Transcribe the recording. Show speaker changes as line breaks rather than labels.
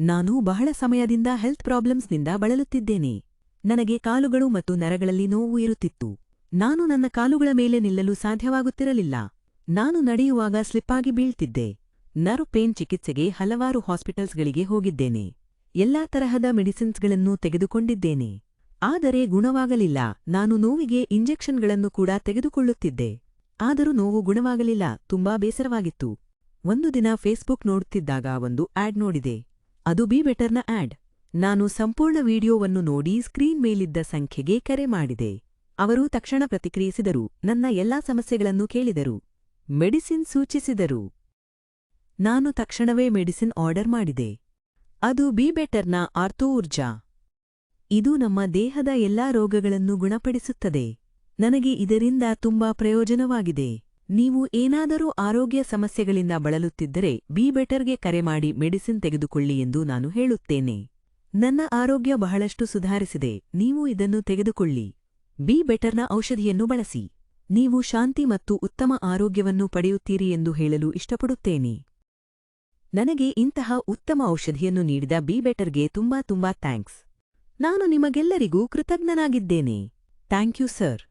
ನಾನು ಬಹಳ ಸಮಯದಿಂದ ಹೆಲ್ತ್ ಪ್ರಾಬ್ಲಮ್ಸ್ನಿಂದ ಬಳಲುತ್ತಿದ್ದೇನೆ. ನನಗೆ ಕಾಲುಗಳು ಮತ್ತು ನರಗಳಲ್ಲಿ ನೋವು ಇರುತ್ತಿತ್ತು. ನಾನು ನನ್ನ ಕಾಲುಗಳ ಮೇಲೆ ನಿಲ್ಲಲು ಸಾಧ್ಯವಾಗುತ್ತಿರಲಿಲ್ಲ. ನಾನು ನಡೆಯುವಾಗ ಸ್ಲಿಪ್ಪಾಗಿ ಬೀಳ್ತಿದ್ದೆ. ನರ್ವ್ ಪೇನ್ ಚಿಕಿತ್ಸೆಗೆ ಹಲವಾರು ಹಾಸ್ಪಿಟಲ್ಸ್ಗಳಿಗೆ ಹೋಗಿದ್ದೇನೆ. ಎಲ್ಲಾ ತರಹದ ಮೆಡಿಸಿನ್ಸ್ಗಳನ್ನು ತೆಗೆದುಕೊಂಡಿದ್ದೇನೆ. ಆದರೆ ಗುಣವಾಗಲಿಲ್ಲ. ನಾನು ನೋವಿಗೆ ಇಂಜೆಕ್ಷನ್ಗಳನ್ನು ಕೂಡ ತೆಗೆದುಕೊಳ್ಳುತ್ತಿದ್ದೆ. ಆದರೂ ನೋವು ಗುಣವಾಗಲಿಲ್ಲ. ತುಂಬಾ ಬೇಸರವಾಗಿತ್ತು. ಒಂದು ದಿನ ಫೇಸ್ಬುಕ್ ನೋಡುತ್ತಿದ್ದಾಗ ಒಂದು ಆಡ್ ನೋಡಿದೆ. ಅದು ಬಿ ಬೆಟರ್ನ ಆಡ್ ನಾನು ಸಂಪೂರ್ಣ ವಿಡಿಯೋವನ್ನು ನೋಡಿ ಸ್ಕ್ರೀನ್ ಮೇಲಿದ್ದ ಸಂಖ್ಯೆಗೆ ಕರೆ ಮಾಡಿದೆ. ಅವರು ತಕ್ಷಣ ಪ್ರತಿಕ್ರಿಯಿಸಿದರು, ನನ್ನ ಎಲ್ಲಾ ಸಮಸ್ಯೆಗಳನ್ನು ಕೇಳಿದರು. ಮೆಡಿಸಿನ್ ಸೂಚಿಸಿದರು. ನಾನು ತಕ್ಷಣವೇ ಮೆಡಿಸಿನ್ ಆರ್ಡರ್ ಮಾಡಿದೆ. ಅದು ಬಿ ಬೆಟರ್ನ ಆರ್ಥೋ ಊರ್ಜಾ ಇದು ನಮ್ಮ ದೇಹದ ಎಲ್ಲಾ ರೋಗಗಳನ್ನು ಗುಣಪಡಿಸುತ್ತದೆ. ನನಗೆ ಇದರಿಂದ ತುಂಬಾ ಪ್ರಯೋಜನವಾಗಿದೆ. ನೀವು ಏನಾದರೂ ಆರೋಗ್ಯ ಸಮಸ್ಯೆಗಳಿಂದ ಬಳಲುತ್ತಿದ್ದರೆ ಬಿ ಬೆಟರ್ಗೆ ಕರೆ ಮಾಡಿ ಮೆಡಿಸಿನ್ ತೆಗೆದುಕೊಳ್ಳಿ ಎಂದು ನಾನು ಹೇಳುತ್ತೇನೆ. ನನ್ನ ಆರೋಗ್ಯ ಬಹಳಷ್ಟು ಸುಧಾರಿಸಿದೆ, ನೀವು ಇದನ್ನು ತೆಗೆದುಕೊಳ್ಳಿ. ಬಿ ಬೆಟರ್ನ ಔಷಧಿಯನ್ನು ಬಳಸಿ. ನೀವು ಶಾಂತಿ ಮತ್ತು ಉತ್ತಮ ಆರೋಗ್ಯವನ್ನು ಪಡೆಯುತ್ತೀರಿ ಎಂದು ಹೇಳಲು ಇಷ್ಟಪಡುತ್ತೇನೆ. ನನಗೆ ಇಂತಹ ಉತ್ತಮ ಔಷಧಿಯನ್ನು ನೀಡಿದ ಬಿ ಬೆಟರ್ಗೆ ತುಂಬಾ ತುಂಬಾ ಥ್ಯಾಂಕ್ಸ್. ನಾನು ನಿಮಗೆಲ್ಲರಿಗೂ ಕೃತಜ್ಞನಾಗಿದ್ದೇನೆ. Thank you sir.